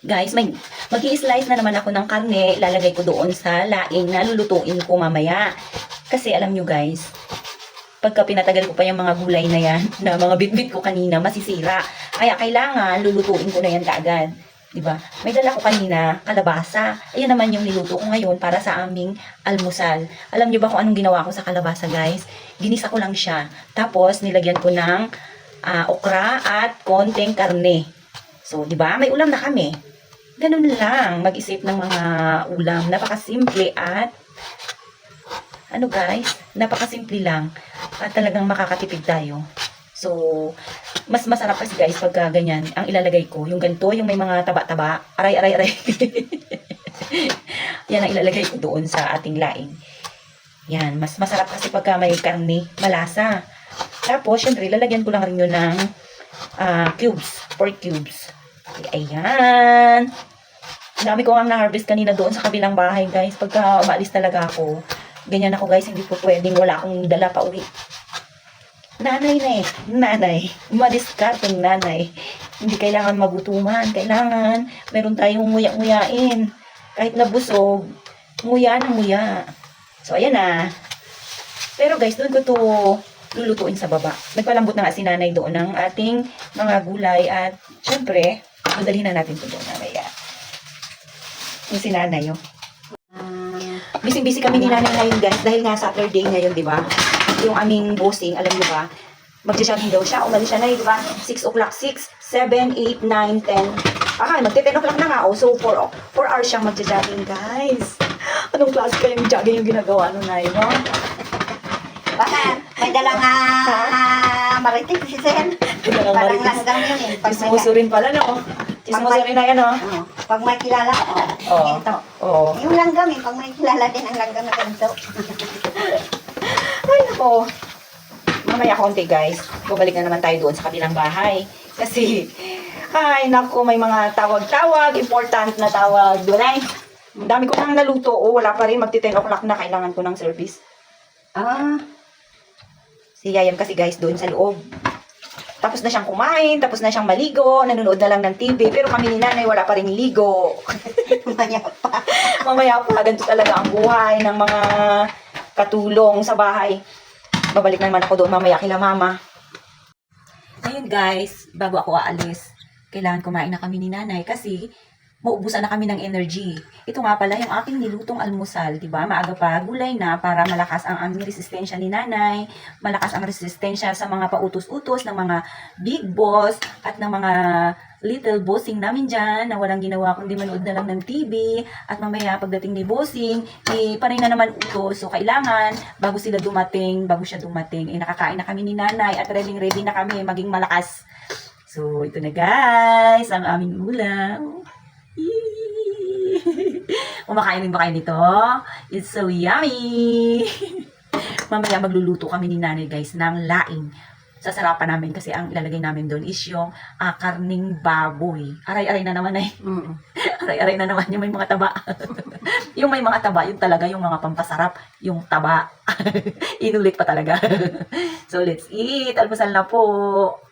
Guys, may mag slice na naman ako ng karne. Lalagay ko doon sa laing na lulutuin ko mamaya. Kasi alam nyo guys, pagka pinatagal ko pa yung mga gulay na yan, na mga bitbit ko kanina, masisira. Kaya kailangan lulutuin ko na yan kaagad. 'Di ba? May dala ko kanina, kalabasa. Ayun naman yung niluto ko ngayon para sa aming almusal. Alam niyo ba kung anong ginawa ko sa kalabasa, guys? Ginisa ko lang siya. Tapos nilagyan ko ng ah, okra at konting karne. So, 'di ba? May ulam na kami. Ganun lang, mag-isip ng mga ulam. Napakasimple at ano guys, napakasimple lang at talagang makakatipid tayo. So, mas masarap kasi guys pagka ganyan, ang ilalagay ko, yung ganito, yung may mga taba-taba, aray, aray, aray. Yan ang ilalagay ko doon sa ating laing. Yan, mas masarap kasi pagka may karne, malasa. Tapos, syempre, lalagyan ko lang rin yun ng ah, cubes, pork cubes. Ayan. Ang dami ko nga na-harvest kanina doon sa kabilang bahay, guys. Pagka umaalis talaga ako, ganyan ako, guys. Hindi po pwedeng wala akong dala pa uwi. Nanay na eh. Nanay. Madiskarte ng nanay. Hindi kailangan magutuman. Kailangan meron tayong nguya-nguyain. Kahit nabusog, nguya na nguya. So, ayan na. Pero guys, doon ko to lulutuin sa baba. Nagpalambot na nga si nanay doon ng ating mga gulay at syempre, madalhin na natin ito doon mamaya. Yung si nanay, oh. Busy-busy kami ni nanay ngayon guys dahil nga Saturday ngayon, di ba? Yung aming bossing, alam niyo ba? Magja-jogging daw siya. Umalis siya na, di ba? 6 o'clock, 6, 7, 8, 9, 10. Ah, magte-10 o'clock na nga. Oh. So, 4, 4 hours siyang magja-jogging, guys. Anong klase kayong jogging yung ginagawa nun, Nay, no? Baka may dalang ah, maritig si Sen. Dalang Parang marites. langgam yun eh. Pag may, Chismoso rin pala, no? Chismoso rin na yan, no? oh, pag may kilala, oh, Oo. ito. Oo. Yung langgam eh, pag may kilala din ang langgam na ganito. Ay, nako. Mamaya konti, guys. Babalik na naman tayo doon sa kabilang bahay. Kasi, ay, nako, may mga tawag-tawag, important na tawag doon ay. Ang dami ko nang naluto. Oh, wala pa rin. Magti 10 o'clock na. Kailangan ko ng service. Ah, Si Yayam kasi, guys, doon sa loob. Tapos na siyang kumain, tapos na siyang maligo, nanonood na lang ng TV, pero kami ni nanay wala pa rin ligo. maya pa. Mamaya pa, ganito talaga ang buhay ng mga katulong sa bahay. Babalik na naman ako doon mamaya kila mama. Ngayon guys, bago ako aalis, kailangan kumain na kami ni nanay kasi maubusan na kami ng energy. Ito nga pala yung aking nilutong almusal, di ba? Maaga pa, gulay na para malakas ang aming resistensya ni nanay, malakas ang resistensya sa mga pautos-utos ng mga big boss at ng mga little bossing namin dyan na walang ginawa kundi manood na lang ng TV at mamaya pagdating ni bossing, eh, panay na naman utos. So, kailangan, bago sila dumating, bago siya dumating, eh, nakakain na kami ni nanay at ready-ready na kami maging malakas. So, ito na guys, ang aming ulam. Kumakain din ba kayo nito? It's so yummy! Mamaya magluluto kami ni nanay guys ng laing. Sasarapan namin kasi ang ilalagay namin doon is yung ah, karning baboy. Aray-aray na naman eh. Mm. Aray-aray na naman yung may mga taba. yung may mga taba, yung talaga yung mga pampasarap, yung taba. Inulit pa talaga. so let's eat. Almusal na po.